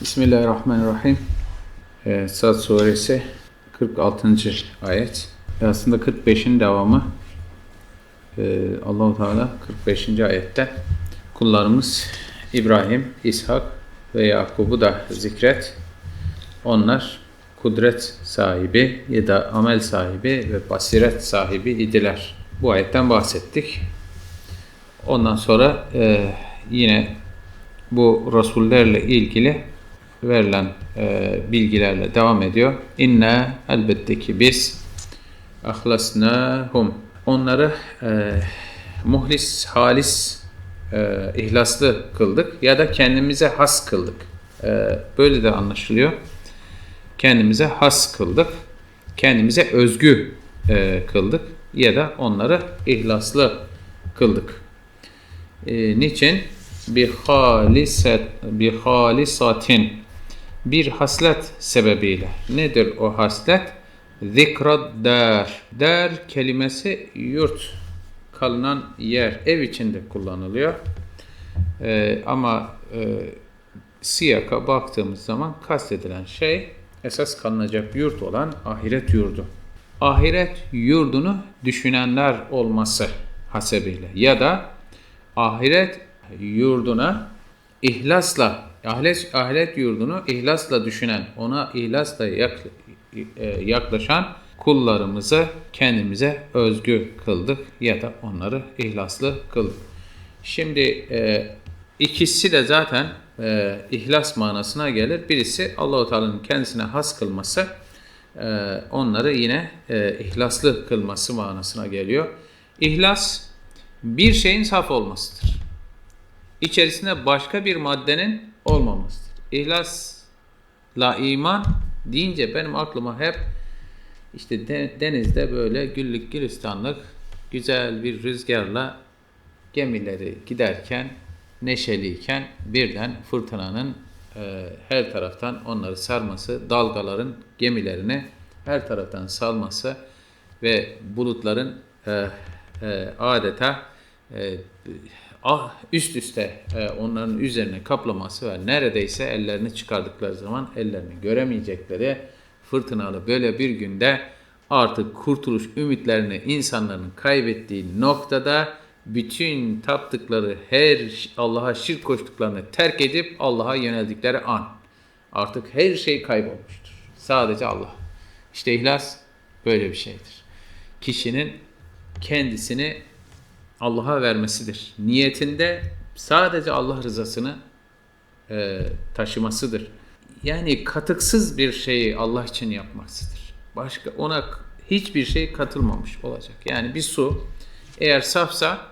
Bismillahirrahmanirrahim. Ee, Sad suresi 46. ayet. E, Aslında 45'in devamı. Ee, Allahu Teala 45. ayette kullarımız İbrahim, İshak ve Yakub'u da zikret. Onlar kudret sahibi ya da amel sahibi ve basiret sahibi idiler. Bu ayetten bahsettik. Ondan sonra e, yine bu rasullerle ilgili verilen e, bilgilerle devam ediyor. İnne elbette ki biz ahlasnahum onları e, muhlis, halis, e, ihlaslı kıldık ya da kendimize has kıldık. E, böyle de anlaşılıyor. Kendimize has kıldık. Kendimize özgü e, kıldık ya da onları ihlaslı kıldık. E, niçin? Bir haliset, bir haslet sebebiyle. Nedir o haslet? Zikrad der. Der kelimesi yurt, kalınan yer, ev içinde kullanılıyor. E, ama e, siyaka baktığımız zaman kastedilen şey esas kalınacak yurt olan ahiret yurdu. Ahiret yurdunu düşünenler olması hasebiyle ya da ahiret yurduna ihlasla ahiret, ahiret yurdunu ihlasla düşünen, ona ihlasla e, yaklaşan kullarımızı kendimize özgü kıldık ya da onları ihlaslı kıldık. Şimdi e, ikisi de zaten e, ihlas manasına gelir. Birisi Allahu Teala'nın kendisine has kılması, e, onları yine e, ihlaslı kılması manasına geliyor. İhlas bir şeyin saf olmasıdır. İçerisinde başka bir maddenin olmamasıdır. İhlasla iman deyince benim aklıma hep işte de- denizde böyle güllük gülistanlık güzel bir rüzgarla gemileri giderken neşeliyken birden fırtınanın e, her taraftan onları sarması, dalgaların gemilerini her taraftan salması ve bulutların e, e, adeta e, ah, üst üste e, onların üzerine kaplaması ve neredeyse ellerini çıkardıkları zaman ellerini göremeyecekleri fırtınalı böyle bir günde artık kurtuluş ümitlerini insanların kaybettiği noktada bütün taptıkları her Allah'a şirk koştuklarını terk edip Allah'a yöneldikleri an artık her şey kaybolmuştur. Sadece Allah. İşte ihlas böyle bir şeydir. Kişinin kendisini Allah'a vermesidir. Niyetinde sadece Allah rızasını e, taşımasıdır. Yani katıksız bir şeyi Allah için yapmasıdır. Başka ona hiçbir şey katılmamış olacak. Yani bir su eğer safsa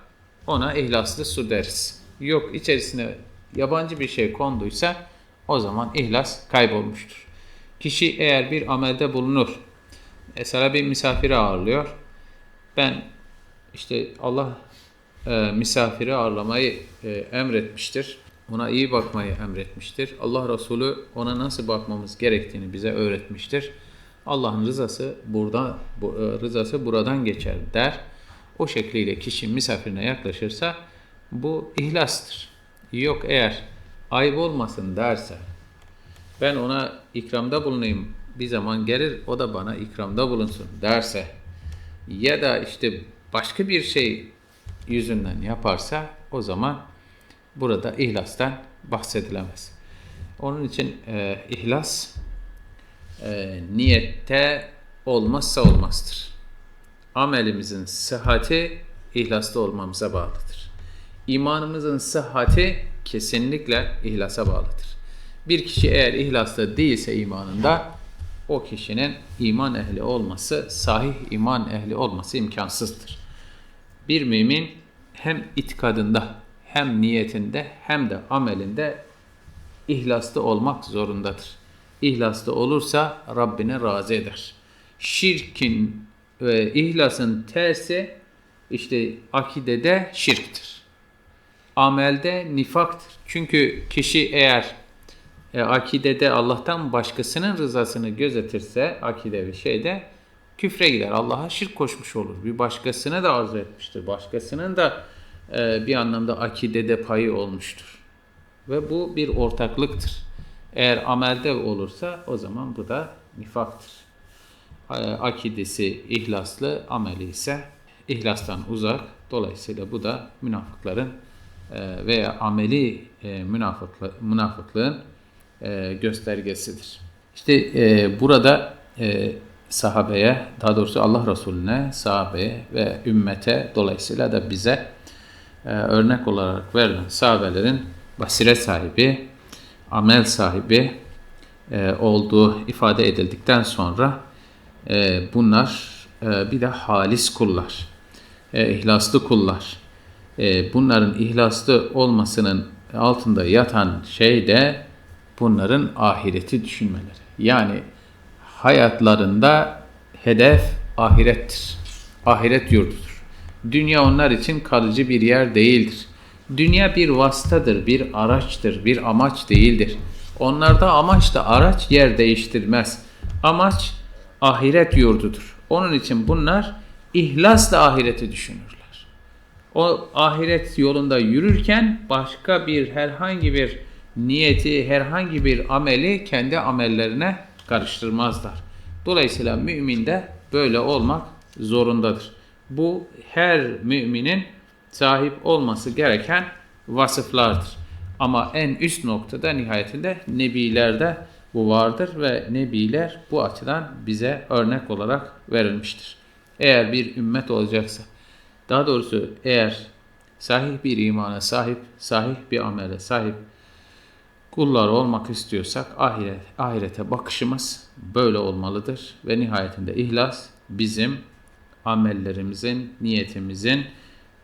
ona ihlaslı su deriz. Yok içerisine yabancı bir şey konduysa o zaman ihlas kaybolmuştur. Kişi eğer bir amelde bulunur, mesela bir misafiri ağırlıyor, ben işte Allah e, misafiri ağırlamayı e, emretmiştir. Ona iyi bakmayı emretmiştir. Allah Resulü ona nasıl bakmamız gerektiğini bize öğretmiştir. Allah'ın rızası burada bu, e, rızası buradan geçer der. O şekliyle kişi misafirine yaklaşırsa bu ihlastır. Yok eğer ayıp olmasın derse ben ona ikramda bulunayım bir zaman gelir o da bana ikramda bulunsun derse ya da işte başka bir şey yüzünden yaparsa o zaman burada ihlastan bahsedilemez. Onun için e, ihlas e, niyette olmazsa olmazdır. Amelimizin sıhhati ihlaslı olmamıza bağlıdır. İmanımızın sıhhati kesinlikle ihlasa bağlıdır. Bir kişi eğer ihlaslı değilse imanında o kişinin iman ehli olması, sahih iman ehli olması imkansızdır. Bir mümin hem itikadında, hem niyetinde, hem de amelinde ihlaslı olmak zorundadır. İhlaslı olursa Rabbine razı eder. Şirkin ve ihlasın tersi işte akidede şirktir. Amelde nifaktır. Çünkü kişi eğer e, akidede Allah'tan başkasının rızasını gözetirse akide bir şeyde küfre gider. Allah'a şirk koşmuş olur. Bir başkasına da arzu etmiştir. Başkasının da e, bir anlamda akidede payı olmuştur. Ve bu bir ortaklıktır. Eğer amelde olursa o zaman bu da nifaktır. E, Akidesi ihlaslı, ameli ise ihlastan uzak. Dolayısıyla bu da münafıkların e, veya ameli e, münafıklı, münafıklığın e, göstergesidir. İşte e, burada e, sahabeye, daha doğrusu Allah Resulüne, sahabeye ve ümmete dolayısıyla da bize e, örnek olarak verilen sahabelerin basiret sahibi, amel sahibi e, olduğu ifade edildikten sonra e, bunlar e, bir de halis kullar, e, ihlaslı kullar. E, bunların ihlaslı olmasının altında yatan şey de bunların ahireti düşünmeleri. Yani hayatlarında hedef ahirettir. Ahiret yurdudur. Dünya onlar için kalıcı bir yer değildir. Dünya bir vasıtadır, bir araçtır, bir amaç değildir. Onlarda amaç da araç yer değiştirmez. Amaç ahiret yurdudur. Onun için bunlar ihlasla ahireti düşünürler. O ahiret yolunda yürürken başka bir herhangi bir niyeti, herhangi bir ameli kendi amellerine karıştırmazlar. Dolayısıyla mümin de böyle olmak zorundadır. Bu her müminin sahip olması gereken vasıflardır. Ama en üst noktada nihayetinde nebilerde bu vardır ve nebiler bu açıdan bize örnek olarak verilmiştir. Eğer bir ümmet olacaksa, daha doğrusu eğer sahih bir imana sahip, sahih bir amele sahip kullar olmak istiyorsak ahiret, ahirete bakışımız böyle olmalıdır. Ve nihayetinde ihlas bizim amellerimizin, niyetimizin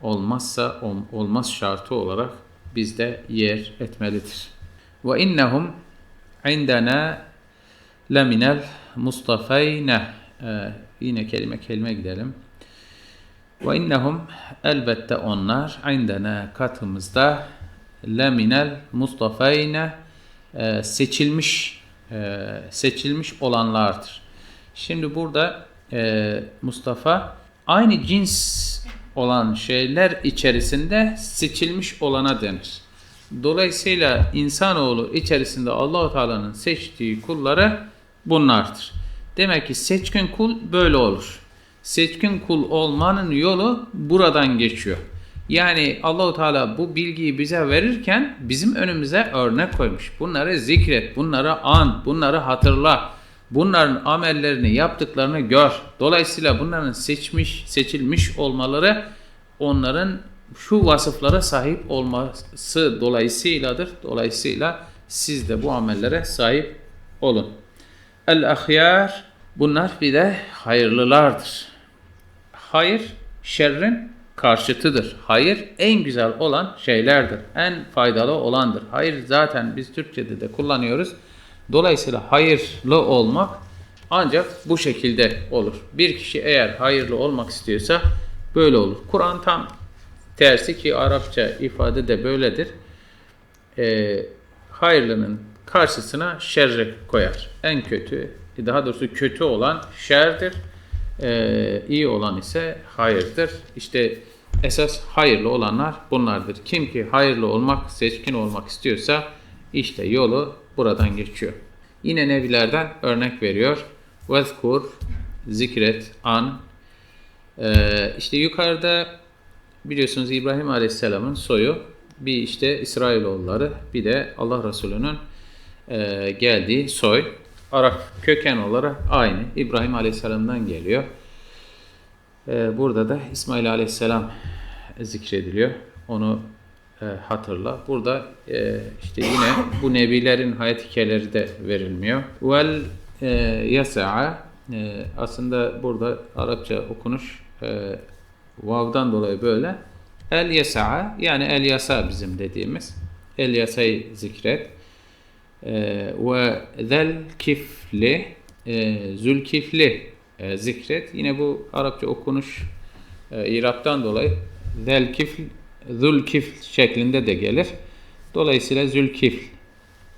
olmazsa olmaz şartı olarak bizde yer etmelidir. Ve innehum indena leminel mustafayne ee, yine kelime kelime gidelim. Ve innehum elbette onlar indena katımızda leminel mustafayne e, seçilmiş e, seçilmiş olanlardır. Şimdi burada e, Mustafa aynı cins olan şeyler içerisinde seçilmiş olana denir. Dolayısıyla insanoğlu içerisinde Allahu Teala'nın seçtiği kulları bunlardır. Demek ki seçkin kul böyle olur. Seçkin kul olmanın yolu buradan geçiyor. Yani Allahu Teala bu bilgiyi bize verirken bizim önümüze örnek koymuş. Bunları zikret, bunları an, bunları hatırla. Bunların amellerini, yaptıklarını gör. Dolayısıyla bunların seçmiş, seçilmiş olmaları onların şu vasıflara sahip olması dolayısıyladır. Dolayısıyla siz de bu amellere sahip olun. El-ahyar bunlar bir de hayırlılardır. Hayır şerrin karşıtıdır. Hayır en güzel olan şeylerdir. En faydalı olandır. Hayır zaten biz Türkçe'de de kullanıyoruz. Dolayısıyla hayırlı olmak ancak bu şekilde olur. Bir kişi eğer hayırlı olmak istiyorsa böyle olur. Kur'an tam tersi ki Arapça ifade de böyledir. Ee, hayırlının karşısına şerri koyar. En kötü, daha doğrusu kötü olan şerdir. Ee, iyi olan ise hayırdır. İşte esas hayırlı olanlar bunlardır. Kim ki hayırlı olmak, seçkin olmak istiyorsa işte yolu buradan geçiyor. Yine nebilerden örnek veriyor. Vezkur, zikret, an. Ee, işte yukarıda biliyorsunuz İbrahim Aleyhisselam'ın soyu bir işte İsrailoğulları bir de Allah Resulü'nün e, geldiği soy. Arap köken olarak aynı. İbrahim Aleyhisselam'dan geliyor. E, burada da İsmail Aleyhisselam zikrediliyor. Onu e, hatırla. Burada e, işte yine bu nebilerin hayat hikayeleri de verilmiyor. Vel e, yasa'a aslında burada Arapça okunuş vav'dan dolayı böyle. El yasa'a yani el yasa bizim dediğimiz. El yasayı zikret. Ve zel kifli zülkifli e, zikret. Yine bu Arapça okunuş e, İrab'dan dolayı zel kifl Zülkifl şeklinde de gelir. Dolayısıyla Zülkifl.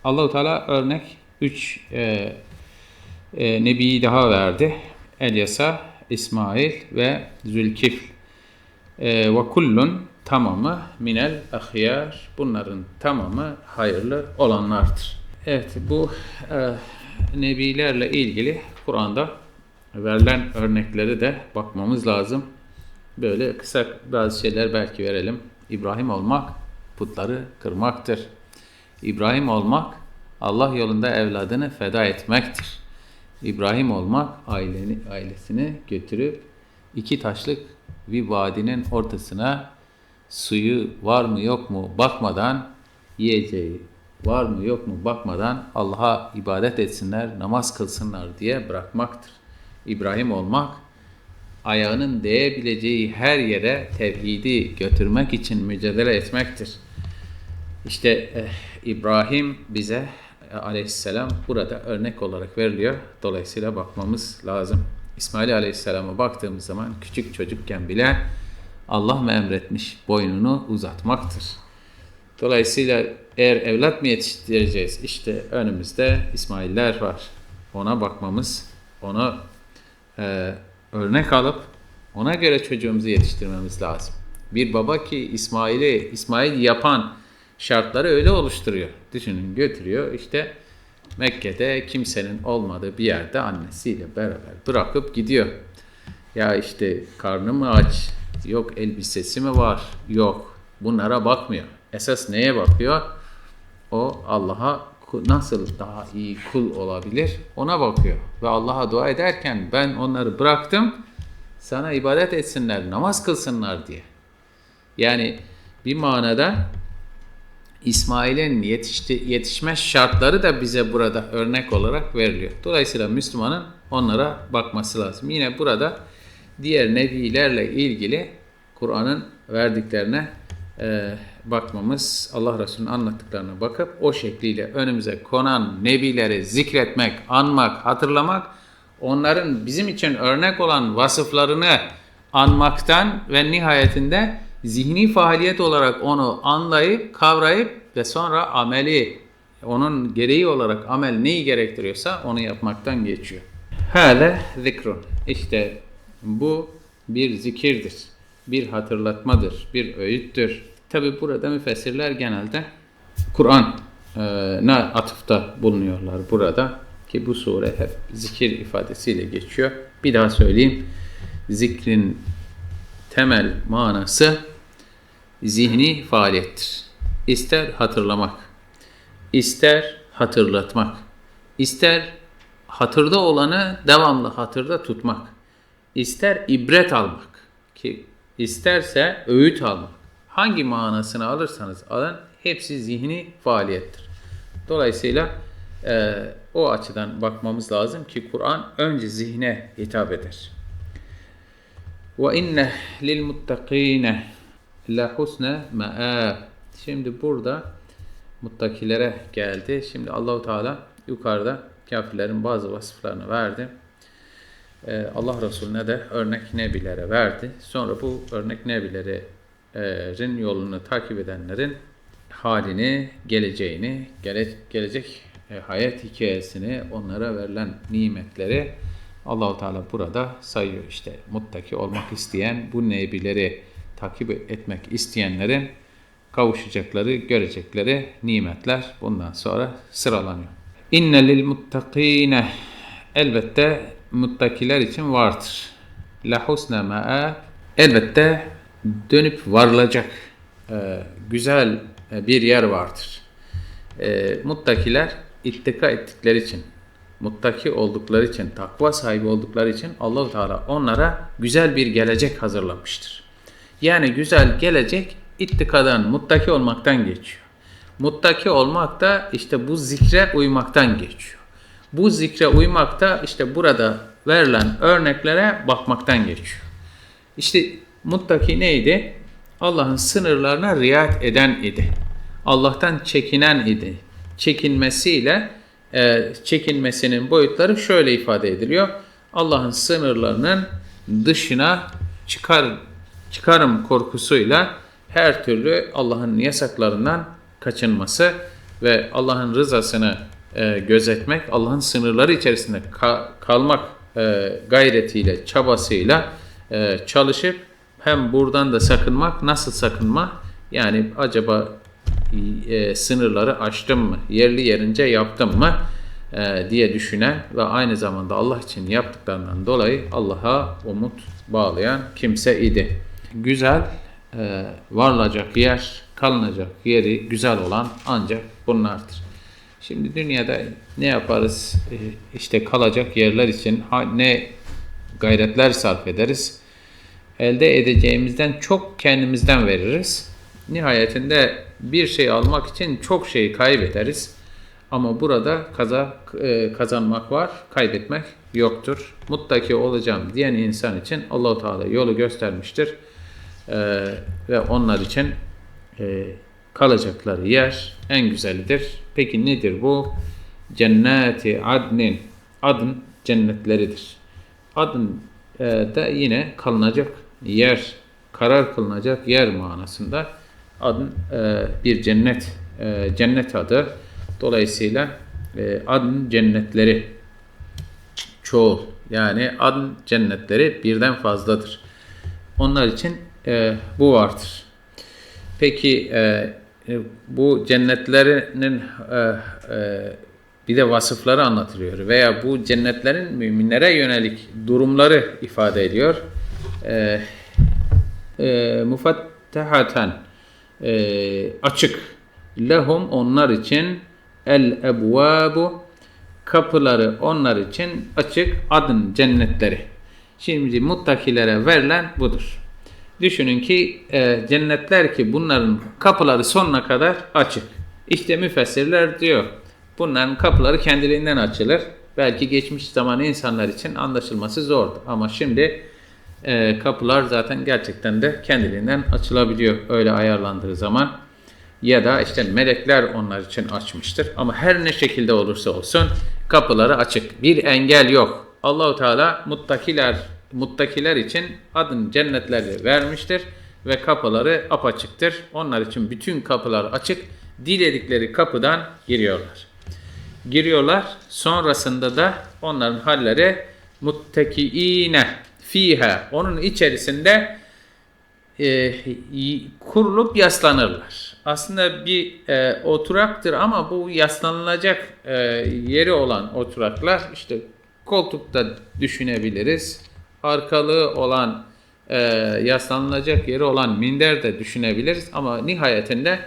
Allahu Teala örnek 3 e, e, nebiyi daha verdi. Elyasa, İsmail ve Zülkifl. E, ve kullun tamamı minel ahyar. Bunların tamamı hayırlı olanlardır. Evet bu e, nebilerle ilgili Kur'an'da verilen örnekleri de bakmamız lazım. Böyle kısa bazı şeyler belki verelim. İbrahim olmak putları kırmaktır. İbrahim olmak Allah yolunda evladını feda etmektir. İbrahim olmak aileni, ailesini götürüp iki taşlık bir vadinin ortasına suyu var mı yok mu bakmadan yiyeceği var mı yok mu bakmadan Allah'a ibadet etsinler, namaz kılsınlar diye bırakmaktır. İbrahim olmak ayağının değebileceği her yere tevhidi götürmek için mücadele etmektir. İşte eh, İbrahim bize eh, aleyhisselam burada örnek olarak veriliyor. Dolayısıyla bakmamız lazım. İsmail aleyhisselama baktığımız zaman küçük çocukken bile Allah mı emretmiş boynunu uzatmaktır. Dolayısıyla eğer evlat mı yetiştireceğiz? İşte önümüzde İsmailler var. Ona bakmamız, ona e, örnek alıp ona göre çocuğumuzu yetiştirmemiz lazım. Bir baba ki İsmail'i İsmail yapan şartları öyle oluşturuyor. Düşünün götürüyor işte Mekke'de kimsenin olmadığı bir yerde annesiyle beraber bırakıp gidiyor. Ya işte karnı mı aç? Yok elbisesi mi var? Yok. Bunlara bakmıyor. Esas neye bakıyor? O Allah'a nasıl daha iyi kul olabilir? Ona bakıyor. Ve Allah'a dua ederken ben onları bıraktım sana ibadet etsinler, namaz kılsınlar diye. Yani bir manada İsmail'in yetişme şartları da bize burada örnek olarak veriliyor. Dolayısıyla Müslümanın onlara bakması lazım. Yine burada diğer nebilerle ilgili Kur'an'ın verdiklerine e, bakmamız, Allah Resulü'nün anlattıklarına bakıp o şekliyle önümüze konan nebileri zikretmek, anmak, hatırlamak, onların bizim için örnek olan vasıflarını anmaktan ve nihayetinde zihni faaliyet olarak onu anlayıp, kavrayıp ve sonra ameli, onun gereği olarak amel neyi gerektiriyorsa onu yapmaktan geçiyor. Hâle zikrun. İşte bu bir zikirdir, bir hatırlatmadır, bir öğüttür. Tabi burada müfessirler genelde Kur'an'a atıfta bulunuyorlar burada ki bu sure hep zikir ifadesiyle geçiyor. Bir daha söyleyeyim. Zikrin temel manası zihni faaliyettir. İster hatırlamak, ister hatırlatmak, ister hatırda olanı devamlı hatırda tutmak, ister ibret almak ki isterse öğüt almak. Hangi manasını alırsanız alın hepsi zihni faaliyettir. Dolayısıyla e, o açıdan bakmamız lazım ki Kur'an önce zihne hitap eder. Ve inne lil muttakine. Şimdi burada muttakilere geldi. Şimdi Allahu Teala yukarıda kafirlerin bazı vasıflarını verdi. Ee, Allah Resulüne de örnek nebilere verdi. Sonra bu örnek nebilerin yolunu takip edenlerin halini, geleceğini, gele, gelecek e, hayat hikayesini, onlara verilen nimetleri Allahu Teala burada sayıyor işte muttaki olmak isteyen bu nebileri takip etmek isteyenlerin kavuşacakları, görecekleri nimetler bundan sonra sıralanıyor. İnne lil muttakine elbette muttakiler için vardır. La husne elbette dönüp varılacak e, güzel e, bir yer vardır. E, muttakiler ittika ettikleri için muttaki oldukları için, takva sahibi oldukları için Allahu Teala onlara güzel bir gelecek hazırlamıştır. Yani güzel gelecek ittikadan, muttaki olmaktan geçiyor. Muttaki olmak da işte bu zikre uymaktan geçiyor. Bu zikre uymak da işte burada verilen örneklere bakmaktan geçiyor. İşte muttaki neydi? Allah'ın sınırlarına riayet eden idi. Allah'tan çekinen idi. Çekinmesiyle e, çekinmesinin boyutları şöyle ifade ediliyor. Allah'ın sınırlarının dışına çıkar çıkarım korkusuyla her türlü Allah'ın yasaklarından kaçınması ve Allah'ın rızasını e, gözetmek, Allah'ın sınırları içerisinde ka- kalmak e, gayretiyle, çabasıyla e, çalışıp hem buradan da sakınmak, nasıl sakınma? Yani acaba e, sınırları aştım mı, yerli yerince yaptım mı e, diye düşünen ve aynı zamanda Allah için yaptıklarından dolayı Allah'a umut bağlayan kimse idi. Güzel, e, varılacak yer, kalınacak yeri güzel olan ancak bunlardır. Şimdi dünyada ne yaparız? E, işte kalacak yerler için ne gayretler sarf ederiz. Elde edeceğimizden çok kendimizden veririz. Nihayetinde bir şey almak için çok şey kaybederiz. Ama burada kaza, e, kazanmak var, kaybetmek yoktur. Muttaki olacağım diyen insan için Allahu Teala yolu göstermiştir. E, ve onlar için e, kalacakları yer en güzelidir. Peki nedir bu? Cenneti adnin. Adın cennetleridir. Adın da yine kalınacak yer, karar kılınacak yer manasında adın e, bir cennet, e, cennet adı. Dolayısıyla e, adın cennetleri çoğul. Yani adın cennetleri birden fazladır. Onlar için e, bu vardır. Peki e, e, bu cennetlerinin e, e, bir de vasıfları anlatılıyor veya bu cennetlerin müminlere yönelik durumları ifade ediyor. E, e, mufattahaten e, açık lehum onlar için el ebvabu kapıları onlar için açık adın cennetleri. Şimdi muttakilere verilen budur. Düşünün ki e, cennetler ki bunların kapıları sonuna kadar açık. İşte müfessirler diyor. Bunların kapıları kendiliğinden açılır. Belki geçmiş zaman insanlar için anlaşılması zordu. Ama şimdi e, kapılar zaten gerçekten de kendiliğinden açılabiliyor öyle ayarlandığı zaman. Ya da işte melekler onlar için açmıştır. Ama her ne şekilde olursa olsun kapıları açık. Bir engel yok. Allahu Teala muttakiler muttakiler için adın cennetleri vermiştir ve kapıları apaçıktır. Onlar için bütün kapılar açık. Diledikleri kapıdan giriyorlar. Giriyorlar. Sonrasında da onların halleri muttakiine fiha. Onun içerisinde e, kurulup yaslanırlar. Aslında bir e, oturaktır ama bu yaslanılacak e, yeri olan oturaklar işte koltukta düşünebiliriz. Arkalığı olan e, yaslanılacak yeri olan minder de düşünebiliriz ama nihayetinde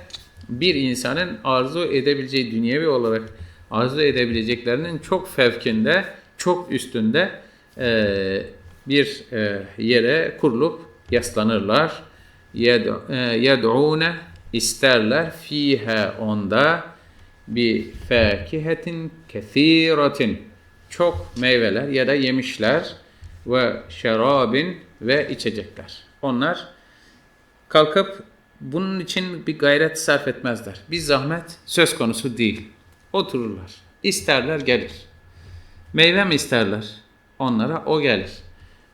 bir insanın arzu edebileceği dünyevi olarak arzu edebileceklerinin çok fevkinde, çok üstünde e, bir e, yere kurulup yaslanırlar. Yed- e, Yed'une isterler fiha onda bi fakihetin kethiratin çok meyveler ya da yemişler ve şerabin ve içecekler. Onlar kalkıp bunun için bir gayret sarf etmezler. Bir zahmet söz konusu değil. Otururlar. İsterler gelir. Meyve mi isterler? Onlara o gelir.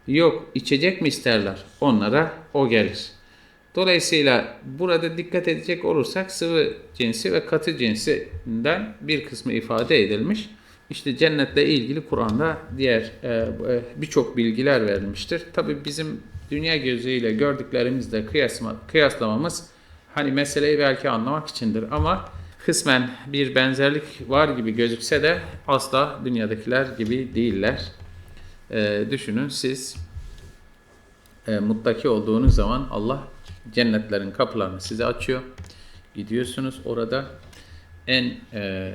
Yok içecek mi isterler? Onlara o gelir. Dolayısıyla burada dikkat edecek olursak sıvı cinsi ve katı cinsinden bir kısmı ifade edilmiş. İşte cennetle ilgili Kur'an'da diğer e, e, birçok bilgiler verilmiştir. Tabi bizim dünya gözüyle gördüklerimizle kıyasma, kıyaslamamız hani meseleyi belki anlamak içindir ama kısmen bir benzerlik var gibi gözükse de asla dünyadakiler gibi değiller. E, düşünün siz e, muttaki olduğunuz zaman Allah cennetlerin kapılarını size açıyor. Gidiyorsunuz orada en e,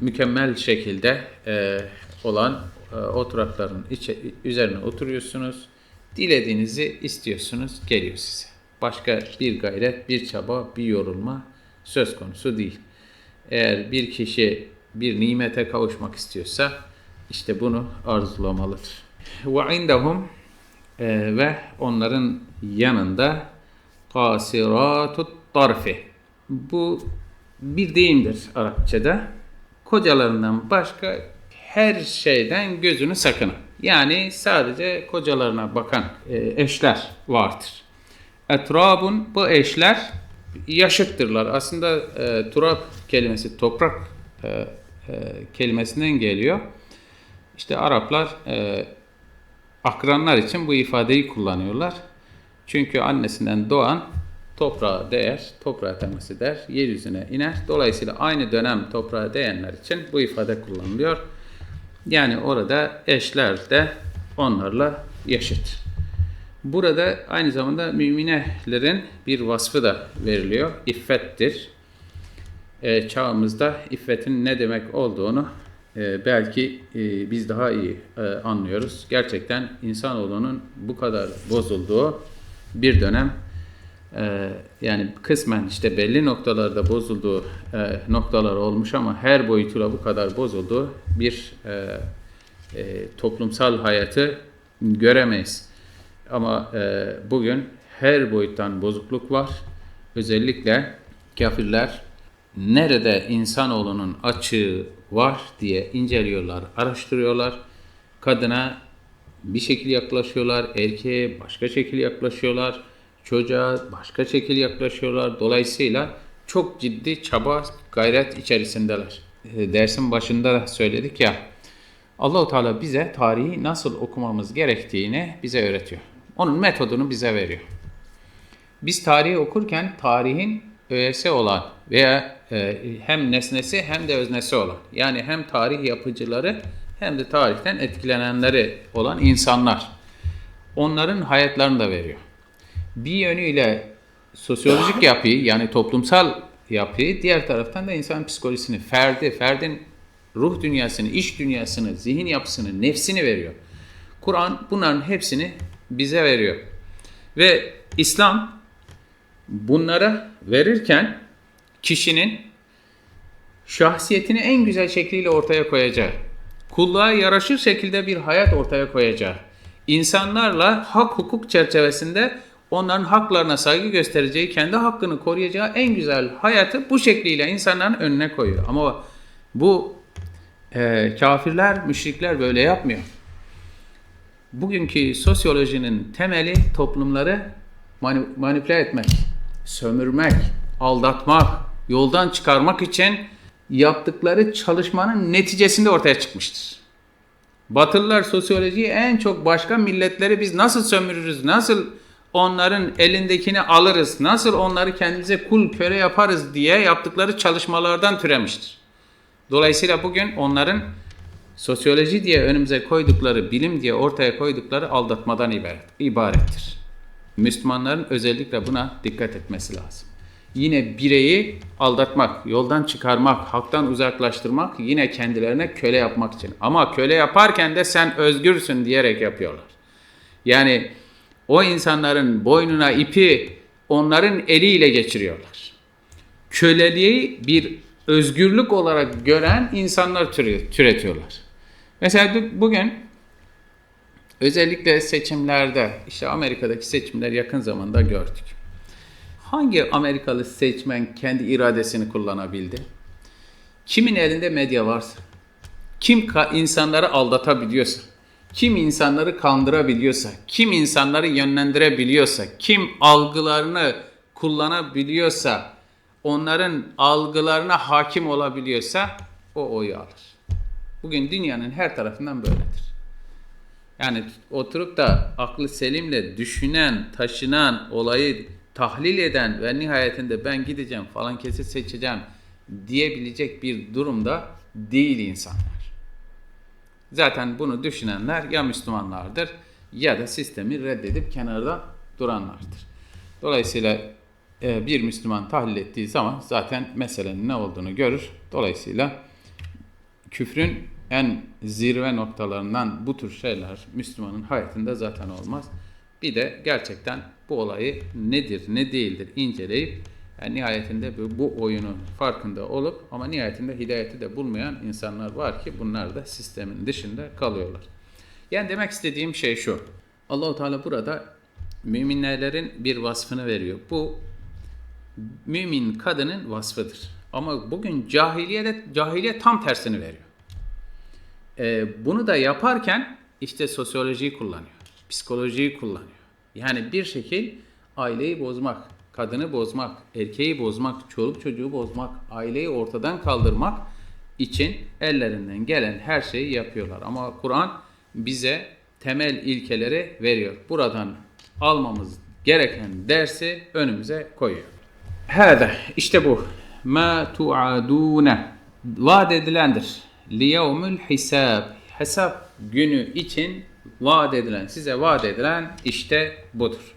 mükemmel şekilde e, olan e, oturakların içe, üzerine oturuyorsunuz. Dilediğinizi istiyorsunuz, geliyor size. Başka bir gayret, bir çaba, bir yorulma söz konusu değil. Eğer bir kişi bir nimete kavuşmak istiyorsa işte bunu arzulamalıdır. Ve indahum e, ve onların yanında kasiratut tarfi. Bu bir deyimdir Arapçada. Kocalarından başka her şeyden gözünü sakının. Yani sadece kocalarına bakan e, eşler vardır. Etrabun bu eşler yaşıttırlar. Aslında e, turab kelimesi toprak e, e, kelimesinden geliyor. İşte Araplar e, akranlar için bu ifadeyi kullanıyorlar. Çünkü annesinden doğan toprağa değer, toprağa temas eder, yeryüzüne iner. Dolayısıyla aynı dönem toprağa değenler için bu ifade kullanılıyor. Yani orada eşler de onlarla yaşıt. Burada aynı zamanda müminelerin bir vasfı da veriliyor. İffettir. Ee, çağımızda iffetin ne demek olduğunu e, belki e, biz daha iyi e, anlıyoruz. Gerçekten insanoğlunun bu kadar bozulduğu bir dönem e, yani kısmen işte belli noktalarda bozulduğu noktalar olmuş ama her boyutuyla bu kadar bozulduğu bir toplumsal hayatı göremeyiz. Ama bugün her boyuttan bozukluk var. Özellikle kafirler nerede insanoğlunun açığı var diye inceliyorlar, araştırıyorlar. Kadına bir şekilde yaklaşıyorlar, erkeğe başka şekilde yaklaşıyorlar, çocuğa başka şekilde yaklaşıyorlar. Dolayısıyla çok ciddi çaba, gayret içerisindeler. E, Dersin başında da söyledik ya, Allahu Teala bize tarihi nasıl okumamız gerektiğini bize öğretiyor. Onun metodunu bize veriyor. Biz tarihi okurken tarihin öğesi olan veya e, hem nesnesi hem de öznesi olan yani hem tarih yapıcıları hem de tarihten etkilenenleri olan insanlar. Onların hayatlarını da veriyor. Bir yönüyle sosyolojik yapıyı yani toplumsal yapıyı diğer taraftan da insan psikolojisini, ferdi, ferdin ruh dünyasını, iş dünyasını, zihin yapısını, nefsini veriyor. Kur'an bunların hepsini bize veriyor. Ve İslam bunlara verirken kişinin şahsiyetini en güzel şekliyle ortaya koyacağı, kulluğa yaraşır şekilde bir hayat ortaya koyacağı, insanlarla hak hukuk çerçevesinde onların haklarına saygı göstereceği, kendi hakkını koruyacağı en güzel hayatı bu şekliyle insanların önüne koyuyor. Ama bu e, kafirler, müşrikler böyle yapmıyor. Bugünkü sosyolojinin temeli toplumları mani- manipüle etmek, sömürmek, aldatmak, yoldan çıkarmak için yaptıkları çalışmanın neticesinde ortaya çıkmıştır. Batılılar sosyolojiyi en çok başka milletleri biz nasıl sömürürüz, nasıl onların elindekini alırız, nasıl onları kendimize kul köle yaparız diye yaptıkları çalışmalardan türemiştir. Dolayısıyla bugün onların sosyoloji diye önümüze koydukları, bilim diye ortaya koydukları aldatmadan ibaret, ibarettir. Müslümanların özellikle buna dikkat etmesi lazım. Yine bireyi aldatmak, yoldan çıkarmak, haktan uzaklaştırmak yine kendilerine köle yapmak için. Ama köle yaparken de sen özgürsün diyerek yapıyorlar. Yani o insanların boynuna ipi onların eliyle geçiriyorlar. Köleliği bir özgürlük olarak gören insanlar türe- türetiyorlar. Mesela bu- bugün özellikle seçimlerde, işte Amerika'daki seçimler yakın zamanda gördük. Hangi Amerikalı seçmen kendi iradesini kullanabildi? Kimin elinde medya varsa, kim insanları aldatabiliyorsa, kim insanları kandırabiliyorsa, kim insanları yönlendirebiliyorsa, kim algılarını kullanabiliyorsa, onların algılarına hakim olabiliyorsa o oyu alır. Bugün dünyanın her tarafından böyledir. Yani oturup da aklı selimle düşünen, taşınan, olayı tahlil eden ve nihayetinde ben gideceğim falan kesit seçeceğim diyebilecek bir durumda değil insanlar. Zaten bunu düşünenler ya Müslümanlardır ya da sistemi reddedip kenarda duranlardır. Dolayısıyla e, bir Müslüman tahlil ettiği zaman zaten meselenin ne olduğunu görür. Dolayısıyla küfrün en zirve noktalarından bu tür şeyler Müslümanın hayatında zaten olmaz. Bir de gerçekten bu olayı nedir, ne değildir inceleyip yani nihayetinde bu, bu oyunun farkında olup ama nihayetinde hidayeti de bulmayan insanlar var ki bunlar da sistemin dışında kalıyorlar. Yani demek istediğim şey şu. Allahu Teala burada müminlerin bir vasfını veriyor. Bu mümin kadının vasfıdır. Ama bugün cahiliyede cahiliye tam tersini veriyor. Ee, bunu da yaparken işte sosyolojiyi kullanıyor, psikolojiyi kullanıyor. Yani bir şekil aileyi bozmak, kadını bozmak, erkeği bozmak, çoluk çocuğu bozmak, aileyi ortadan kaldırmak için ellerinden gelen her şeyi yapıyorlar. Ama Kur'an bize temel ilkeleri veriyor. Buradan almamız gereken dersi önümüze koyuyor. Hâdâ işte bu. Ma tu'adûne vaat edilendir. Liyevmül hisab. Hesap günü için vaat edilen, size vaat edilen işte budur.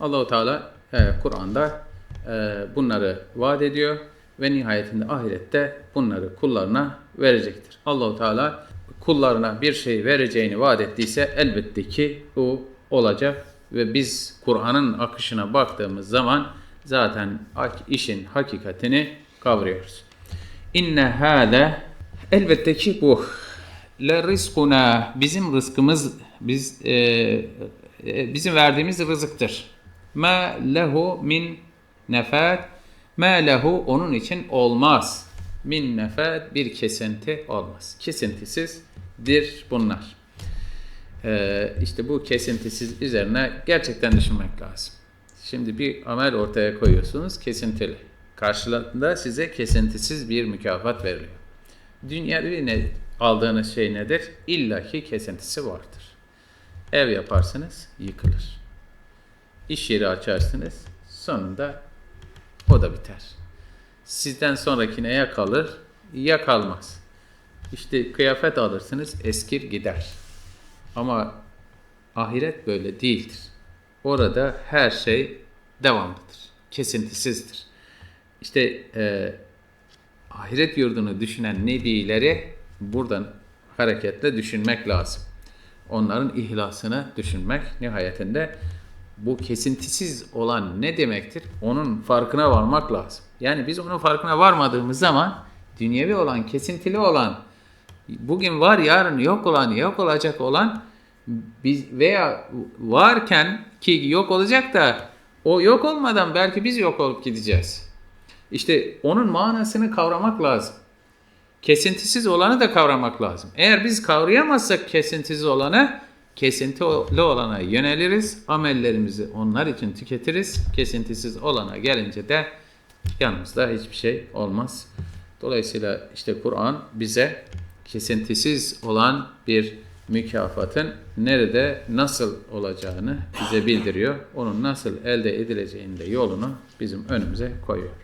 Allahu Teala e, Kur'an'da e, bunları vaat ediyor ve nihayetinde ahirette bunları kullarına verecektir. Allahu Teala kullarına bir şey vereceğini vaat ettiyse elbette ki o olacak ve biz Kur'an'ın akışına baktığımız zaman zaten işin hakikatini kavruyoruz. İnne hâde elbette ki bu le rizkuna bizim rızkımız biz e, e, bizim verdiğimiz rızıktır. Ma lehu min nefat ma lehu onun için olmaz. Min nefat bir kesinti olmaz. Kesintisizdir bunlar. Ee, işte bu kesintisiz üzerine gerçekten düşünmek lazım. Şimdi bir amel ortaya koyuyorsunuz kesintili. Karşılığında size kesintisiz bir mükafat veriliyor. Dünyavi ne, aldığınız şey nedir? İlla ki kesintisi vardır. Ev yaparsınız, yıkılır. İş yeri açarsınız, sonunda o da biter. Sizden sonrakine ya kalır, ya kalmaz. İşte kıyafet alırsınız, eskir gider. Ama ahiret böyle değildir. Orada her şey devamlıdır, kesintisizdir. İşte e, ahiret yurdunu düşünen nebileri buradan hareketle düşünmek lazım. Onların ihlasını düşünmek nihayetinde bu kesintisiz olan ne demektir? Onun farkına varmak lazım. Yani biz onun farkına varmadığımız zaman dünyevi olan, kesintili olan, bugün var yarın yok olan, yok olacak olan biz veya varken ki yok olacak da o yok olmadan belki biz yok olup gideceğiz. İşte onun manasını kavramak lazım. Kesintisiz olanı da kavramak lazım. Eğer biz kavrayamazsak kesintisiz olanı, kesintili olana yöneliriz. Amellerimizi onlar için tüketiriz. Kesintisiz olana gelince de yanımızda hiçbir şey olmaz. Dolayısıyla işte Kur'an bize kesintisiz olan bir mükafatın nerede nasıl olacağını bize bildiriyor. Onun nasıl elde edileceğini de yolunu bizim önümüze koyuyor.